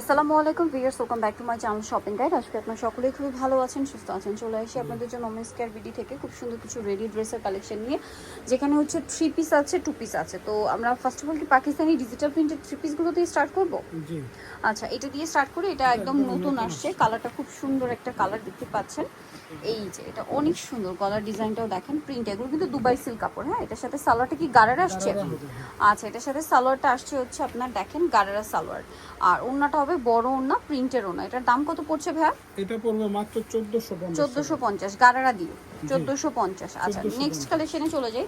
আসসালামু আলাইকুম viewers welcome back to my channel shopping guide. আজকে আপনারা সকলেই খুবই ভালো আছেন সুস্থ আছেন। চলে আসি আপনাদের জন্য ওমেন্স কেয়ার বিডি থেকে খুব সুন্দর কিছু রেডি ড্রেসের কালেকশন নিয়ে যেখানে হচ্ছে থ্রি পিস আছে টু পিস আছে। তো আমরা ফার্স্ট অফ অল কি পাকিস্তানি ডিজিটাল প্রিন্টেড থ্রি পিসগুলো দিয়ে স্টার্ট করব? জি। আচ্ছা এটা দিয়ে স্টার্ট করি এটা একদম নতুন আসছে। কালারটা খুব সুন্দর একটা কালার দেখতে পাচ্ছেন। এই যে এটা অনেক সুন্দর গলার ডিজাইনটাও দেখেন প্রিন্ট এগুলো কিন্তু দুবাই সিল্ক কাপড় হ্যাঁ? এটার সাথে সালোয়ারটা কি গারার আসছে? আচ্ছা এটার সাথে সালোয়ারটা আসছে হচ্ছে আপনার দেখেন গারারা সালোয়ার। আর ওড়নাটা হবে বড় ওনা প্রিন্টের ওনা এটার দাম কত পড়ছে ভাইয়া? এটা পড়বে মাত্র চোদ্দশো চোদ্দোশো পঞ্চাশ গারারা দিয়ে। চোদ্দোশো পঞ্চাশ। আচ্ছা 1450 নেক্সট কালেকশনে চলে যাই।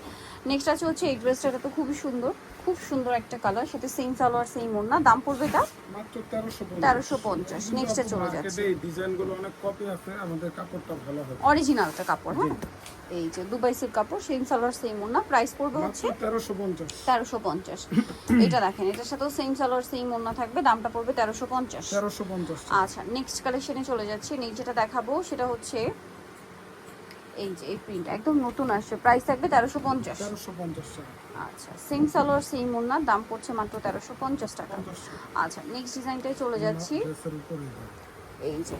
নেক্সট আছে হচ্ছে এই ড্রেসটা তো খুবই সুন্দর খুব সুন্দর একটা কালার সেম সালোয়ার সেম ওড়না। দাম পড়বে এটা? তেরোশো পঞ্চাশ। নেক্সটে চলে যাচ্ছে। এই ডিজাইন অনেক কপি আছে আমাদের কাপড়টা ভালো হবে। অরিজিনালটা কাপড় হ্যাঁ? এই যে দুবাই সিল্ক কাপড় সেম সালোয়ার সেম ওড়না। প্রাইস পড়বে হচ্ছে তেরোশো পঞ্চাশ। তেরোশো পঞ্চাশ। এটা দেখেন এটার সাথেও সেম সালোয়ার সেম ওড়না থাকবে। দামটা পড়বে তেরোশো পঞ্চাশ। তেরোশো পঞ্চাশ। আচ্ছা নেক্সট কালেকশনে চলে যাচ্ছে। নেক্সট যেটা দেখাবো সেটা হচ্ছে এই যে এই প্রিন্ট একদম নতুন আসছে। প্রাইস থাকবে তেরোশো পঞ্চাশ। তেরোশো পঞ্চাশ আচ্ছা সেম সালোয়ার সেম ওড়নার দাম পড়ছে মাত্র তেরোশো পঞ্চাশ টাকা। আচ্ছা নেক্সট ডিজাইনটাই চলে যাচ্ছি। এই যে।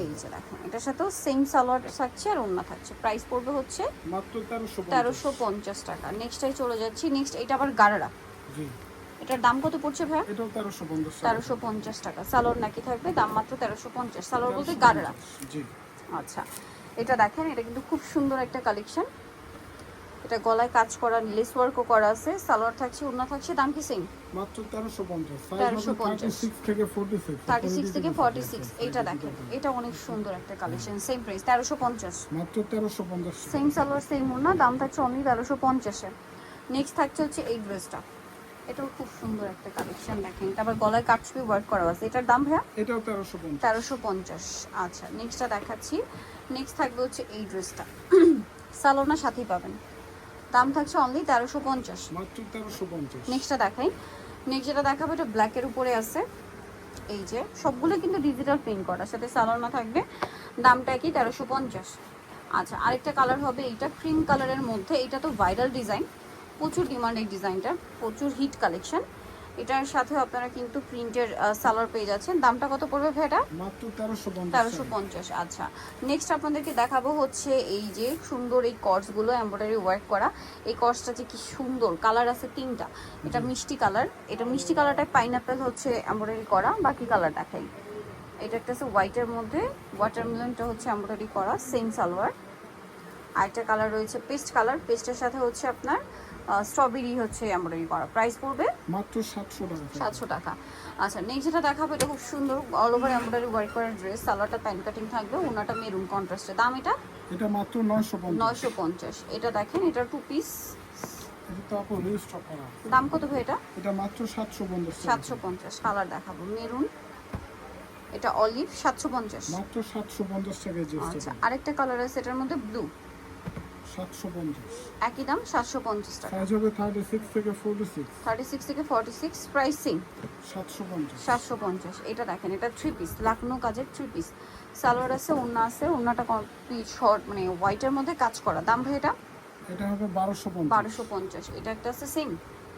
এই যে দেখেন এটার সাথেও সেম সালোয়ার থাকছে আর ওড়না থাকছে। প্রাইস পড়বে হচ্ছে মাত্র তেরোশো পঞ্চাশ। টাকা। নেক্সটটাই চলে যাচ্ছি। নেক্সট এটা আবার গারারা জি। এটার দাম কত পড়ছে ভাইয়া? এটাও তেরোশো পঞ্চাশ টাকা। সালোয়ার নাকি থাকবে? দাম মাত্র তেরোশো পঞ্চাশ। সালোয়ার বলতে গারারা জি। আচ্ছা এটা দেখেন এটা কিন্তু খুব সুন্দর একটা কালেকশন এটা গলায় কাজ করা লেস ওয়ার্কও করা আছে সালোয়ার থাকছে ওড়না থাকছে দাম কি সেম মাত্র তেরোশো পঞ্চাশ 1350 থেকে ফোর্টি সিক্স থার্টি সিক্স থেকে ফর্টি সিক্স এইটা দেখেন এটা অনেক সুন্দর একটা কালেকশন সেম প্রাইস তেরোশো পঞ্চাশ। মাত্র তেরোশো পঞ্চাশ সেম সালোয়ার সেম ওড়না দাম থাকছে অনলি তেরোশো পঞ্চাশে। নেক্সট থাকছে হচ্ছে এই ড্রেসটা এটাও খুব সুন্দর একটা কালেকশন দেখেন। আবার গলায় কাটছবি ওয়ার্ক করা আছে। এটার দাম ভাইয়া? এটাও তেরোশো পঞ্চাশ। তেরোশো পঞ্চাশ। আচ্ছা নেক্সটটা দেখাচ্ছি। নেক্সট থাকবে হচ্ছে এই ড্রেসটা সালোনা সাথেই পাবেন। দাম থাকছে অনলি তেরোশো পঞ্চাশ। মাত্র তেরোশো পঞ্চাশ। নেক্সটটা দেখাই। নেক্সট যেটা দেখাবো এটা ব্ল্যাকের উপরে আছে। এই যে সবগুলো কিন্তু ডিজিটাল প্রিন্ট করা। সাথে সালোনা থাকবে। দামটা কি তেরোশো পঞ্চাশ। আচ্ছা আরেকটা কালার হবে এইটা। ক্রিম কালারের মধ্যে। এটা তো ভাইরাল ডিজাইন প্রচুর ডিমান্ড এই ডিজাইনটা প্রচুর হিট কালেকশন এটার সাথে আপনারা কিন্তু প্রিন্টের সালোয়ার পেয়ে যাচ্ছেন। দামটা কত পড়বে ভাই এটা মাত্র তেরোশো পঞ্চাশ। তেরোশো পঞ্চাশ আচ্ছা। নেক্সট আপনাদেরকে দেখাবো হচ্ছে এই যে সুন্দর এই কর্সগুলো এমব্রয়ডারি ওয়ার্ক করা। এই কর্সটা যে কি সুন্দর কালার আছে তিনটা। এটা মিষ্টি কালার এটা মিষ্টি কালারটা পাইনাপেল হচ্ছে এমব্রয়ডারি করা বাকি কালার দেখাই। এটা একটা আছে হোয়াইটের মধ্যে ওয়াটারমেলনটা হচ্ছে এমব্রয়ডারি করা সেম সালোয়ার। আর আরেকটা কালার রয়েছে পেস্ট কালার পেস্টের সাথে হচ্ছে আপনার স্ট্রবেরি হচ্ছে এমব্রয়ডারি করা প্রাইস পড়বে মাত্র সাতশো টাকা। সাতশো টাকা। আচ্ছা নেক্সট যেটা দেখাবো এটা খুব সুন্দর অল ওভার এমব্রয়ডারি ওয়ার্ক করা ড্রেস সালোয়ারটা প্যান্ট কাটিং থাকবে ওনাটা মেরুন কন্ট্রাস্টে দাম এটা? এটা মাত্র নয়শো পঞ্চাশ। নয়শো পঞ্চাশ। এটা দেখেন এটা টু পিস দাম কত ভাই এটা? এটা মাত্র সাতশো পঞ্চাশ টাকা। সাতশো পঞ্চাশ কালার দেখাবো। মেরুন এটা অলিভ সাতশো পঞ্চাশ। মাত্র সাতশো পঞ্চাশ টাকায় আচ্ছা আরেকটা কালার আছে এটার মধ্যে ব্লু সাতশো পঞ্চাশ। একই দাম সাতশো পঞ্চাশ টাকা। সাইজ হবে থার্টি সিক্স থেকে ফোর্টি সিক্স থার্টি সিক্স থেকে ফর্টি সিক্স প্রাইসিং সাতশো পঞ্চাশ। সাতশো পঞ্চাশ এটা দেখেন এটা থ্রি পিস লাকনো কাজের থ্রি পিস সালোয়ার আছে ওড়না আছে ওড়নাটা কমপ্লিট শর্ট মানে হোয়াইটের মধ্যে কাজ করা। দাম ভাই এটা? এটা হবে বারোশো পঞ্চাশ। বারোশো পঞ্চাশ এটা একটা আছে সেম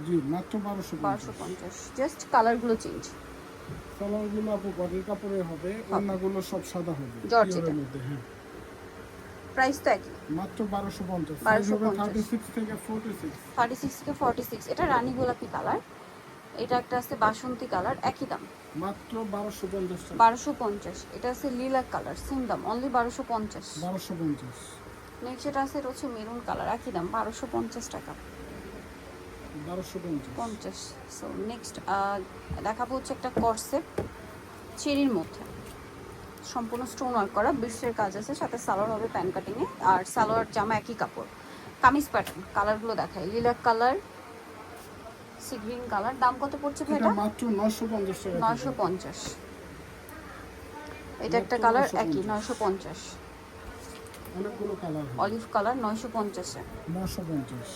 জি মাত্র বারোশো বারোশো পঞ্চাশ পঞ্চাশ জাস্ট কালারগুলো চেঞ্জ কালারগুলো আপু বডির কাপড়ে হবে অন্যগুলো সব সাদা হবে জর্জেটের। মধ্যে হ্যাঁ। প্রাইস তো একই। মাত্র বারোশো পঞ্চাশ। সাইজ 1250 হবে থেকে ফোর্টি সিক্স থার্টি সিক্স থেকে ফর্টি সিক্স এটা রানী গোলাপি কালার। এটা একটা আছে বাসন্তী কালার একই দাম। মাত্র বারোশো পঞ্চাশ টাকা। বারোশো পঞ্চাশ। এটা আছে লিলাক কালার সেম দাম অনলি বারোশো পঞ্চাশ। বারোশো পঞ্চাশ। নেক্সট এটা আছে এটা হচ্ছে মেরুন কালার একই দাম বারোশো পঞ্চাশ টাকা। বারোশো পঞ্চাশ। পঞ্চাশ। সো নেক্সট দেখাবো হচ্ছে একটা কর্সেট চেরির মধ্যে। সম্পূর্ণ স্টোন ওয়ার্ক করা বিশ্বের কাজ আছে সাথে সালোয়ার হবে প্যান কাটিংয়ে আর সালোয়ার জামা একই কাপড়। কামিজ প্যাটার্ন কালারগুলো দেখায় lilac colour sea green colour দাম কত পড়ছে ভাই এটা মাত্র নয়শো পঞ্চাশ টাকা নয়শো পঞ্চাশ। এটা একটা কালার একই নয়শো পঞ্চাশ। অনেকগুলো কালার অলিভ কালার নয়শো পঞ্চাশে। নয়শো পঞ্চাশ।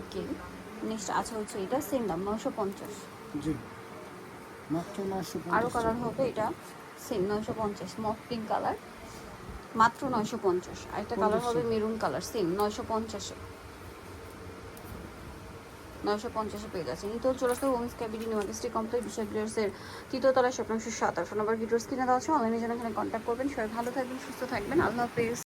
ওকে নেক্সট আছে হচ্ছে এটা সেম দাম নয়শো পঞ্চাশ। জি। মাত্র নয়শো আরও কালার হবে এটা। সেম নয়শো পঞ্চাশ মক পিঙ্ক কালার মাত্র নয়শো পঞ্চাশ। আরেকটা কালার হবে মেরুন কালার সেম নয়শো পঞ্চাশে। নয়শো পঞ্চাশে পেয়ে যাচ্ছে নিতল চলে আসতে হোমস ক্যাবিটি নিউমার্কেস্টি কমপ্লেক্স বিশাল গ্লেয়ার্সের তৃতীয়তলায় স্বপ্নাংশ সাত। আটশো নম্বর ভিডিওস কিনে দেওয়া আছে অনলাইনে যেন এখানে কন্ট্যাক্ট করবেন। সবাই ভালো থাকবেন সুস্থ থাকবেন। আল্লাহ হাফেজ।